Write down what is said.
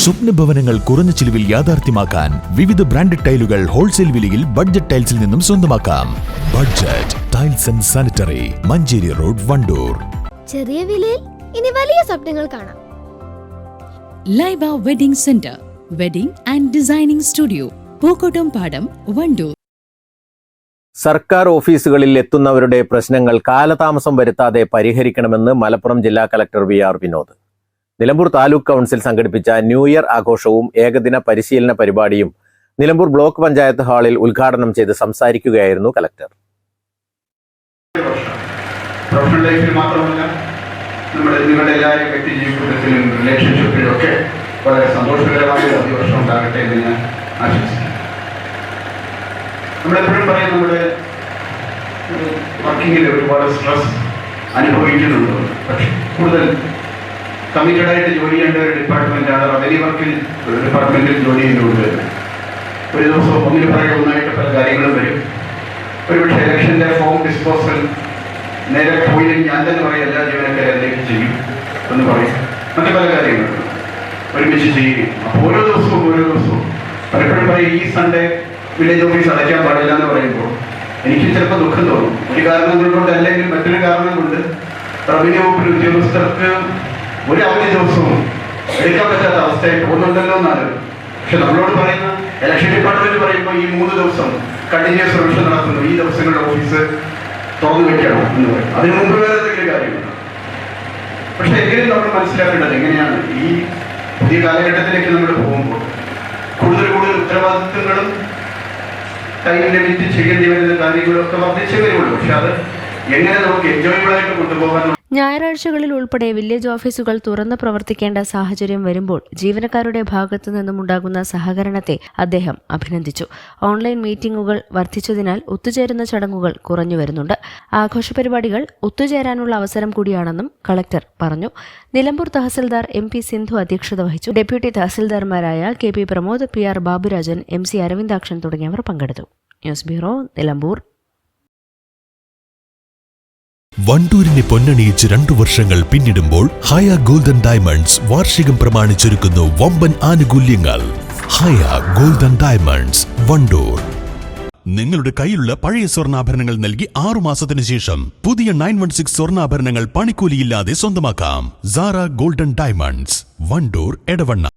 സ്വപ്ന ഭവനങ്ങൾ കുറഞ്ഞ ചിലവിൽ യാഥാർത്ഥ്യമാക്കാൻ വിവിധ ബ്രാൻഡഡ് ടൈലുകൾ ഹോൾസെയിൽ വിലയിൽ ബഡ്ജറ്റ് ടൈൽസിൽ നിന്നും സ്വന്തമാക്കാം. Budget tiles and sanitary Manjeri road Wandoor. ചെറിയ വിലയിൽ ഇനി വലിയ സ്വപ്നങ്ങൾ കാണാം. Laiba wedding centre wedding and designing studio Pookkottumpadam Wandoor. സർക്കാർ ഓഫീസുകളിൽ എത്തുന്നവരുടെ പ്രശ്നങ്ങൾ കാലതാമസം വരുത്താതെ പരിഹരിക്കണമെന്ന് മലപ്പുറം ജില്ലാ collector V R Vinod. Nilambur taluk council സംഘടിപ്പിച്ച ന്യൂ ഇയർ ആഘോഷവും ഏകദിന പരിശീലന പരിപാടിയും നിലമ്പൂർ ബ്ലോക്ക് പഞ്ചായത്ത് ഹാളിൽ ഉദ്ഘാടനം ചെയ്ത് സംസാരിക്കുകയായിരുന്നു കലക്ടർ. മാത്രമല്ല നമ്മുടെ വളരെ ഒരു വർഷം നമ്മുടെ ഒരുപാട് സ്ട്രെസ് അനുഭവിക്കുന്നുണ്ട്. പക്ഷെ കൂടുതൽ കമ്മിറ്റഡ് ആയിട്ട് ജോലി ചെയ്യേണ്ട ഒരു ഡിപ്പാർട്ട്മെന്റാണ് റവന്യൂ വർക്കിൽ ഒരു ഡിപ്പാർട്ട്മെന്റിൽ ജോലി ചെയ്യുന്നുണ്ട് ഒരു ദിവസം ഒന്നിന് പറയുക ഒന്നായിട്ട് പല കാര്യങ്ങളും വരും. ഒരുപക്ഷെ ഇലക്ഷന്റെ ഫോം ഡിസ്പോസൽ നേരെ പോയി ഞാൻ തന്നെ പറയും എല്ലാ ജീവനക്കാരും അതിലേക്ക് ചെയ്യും എന്ന് പറയും. മറ്റു പല കാര്യങ്ങളും ഒരുമിച്ച് ചെയ്യുകയും. അപ്പോൾ ഓരോ ദിവസവും ഓരോ ദിവസവും പലപ്പോഴും പറയും ഈ സൺഡേ വില്ലേജ് ഓഫീസ് അടയ്ക്കാൻ പാടില്ല എന്ന് പറയുമ്പോൾ എനിക്ക് ചിലപ്പോൾ ദുഃഖം തോന്നും. ഒരു കാരണങ്ങൾ കൊണ്ട് അല്ലെങ്കിൽ മറ്റൊരു കാരണം കൊണ്ട് റവന്യൂ വകുപ്പിൽ ഉദ്യോഗസ്ഥർക്ക് ഒരു അവധി ദിവസവും എടുക്കാൻ പറ്റാത്ത അവസ്ഥയായി പോകുന്നുണ്ടല്ലോ എന്നാണ്. പക്ഷെ നമ്മളോട് പറയുന്ന ഇലക്ഷൻ ഡിപ്പാർട്ട്മെന്റ് പറയുമ്പോൾ ഈ മൂന്ന് ദിവസം കണ്ടിന്യൂസ് റിവിഷൻ നടത്തുന്നു ഈ ദിവസങ്ങളുടെ ഓഫീസ് തുറന്നു വെക്കണം എന്ന് പറയും. അതിന് മുമ്പ് വേറെ എന്തെങ്കിലും കാര്യമുണ്ട്? പക്ഷെ എങ്കിലും നമ്മൾ മനസ്സിലാക്കേണ്ടത് എങ്ങനെയാണ് ഈ പുതിയ കാലഘട്ടത്തിലേക്ക് നമ്മൾ പോകുമ്പോൾ കൂടുതൽ കൂടുതൽ ഉത്തരവാദിത്വങ്ങളും ടൈം ലിമിറ്റ് ചെയ്യേണ്ടി വരുന്ന കാര്യങ്ങളൊക്കെ വർദ്ധിച്ചേ വരുള്ളൂ. പക്ഷെ അത് എങ്ങനെ നമുക്ക് എൻജോയബിൾ ആയിട്ട് കൊണ്ടുപോകാൻ ഞായറാഴ്ചകളിൽ ഉൾപ്പെടെ വില്ലേജ് ഓഫീസുകൾ തുറന്നു പ്രവർത്തിക്കേണ്ട സാഹചര്യം വരുമ്പോൾ ജീവനക്കാരുടെ ഭാഗത്തു നിന്നുമുണ്ടാകുന്ന സഹകരണത്തെ അദ്ദേഹം അഭിനന്ദിച്ചു. ഓൺലൈൻ മീറ്റിംഗുകൾ വർദ്ധിച്ചതിനാൽ ഒത്തുചേരുന്ന ചടങ്ങുകൾ കുറഞ്ഞു വരുന്നുണ്ട്. ആഘോഷ പരിപാടികൾ ഒത്തുചേരാനുള്ള അവസരം കൂടിയാണെന്നും കളക്ടർ പറഞ്ഞു. നിലമ്പൂർ തഹസിൽദാർ എം പി സിന്ധു അധ്യക്ഷത വഹിച്ചു. Deputy തഹസിൽദാർമാരായ K P Pramod P R Baburajan M C Aravindakshan തുടങ്ങിയവർ പങ്കെടുത്തു. News bureau Nilambur. വണ്ടൂരിനെ പൊന്നണിയിച്ച് രണ്ടു വർഷങ്ങൾ പിന്നിടുമ്പോൾ ഹയ ഗോൾഡൻ ഡയമണ്ട്സ് വാർഷികം പ്രമാണിച്ചൊരുക്കുന്നു വമ്പൻ ആനുകൂല്യങ്ങൾ. Haya golden diamonds Wandoor. നിങ്ങളുടെ കയ്യിലുള്ള പഴയ സ്വർണാഭരണങ്ങൾ നൽകി ആറു മാസത്തിന് ശേഷം പുതിയ നയൻ വൺ സിക്സ് സ്വർണാഭരണങ്ങൾ പണിക്കൂലിയില്ലാതെ സ്വന്തമാക്കാം. Sara golden diamonds Wandoor Edavanna.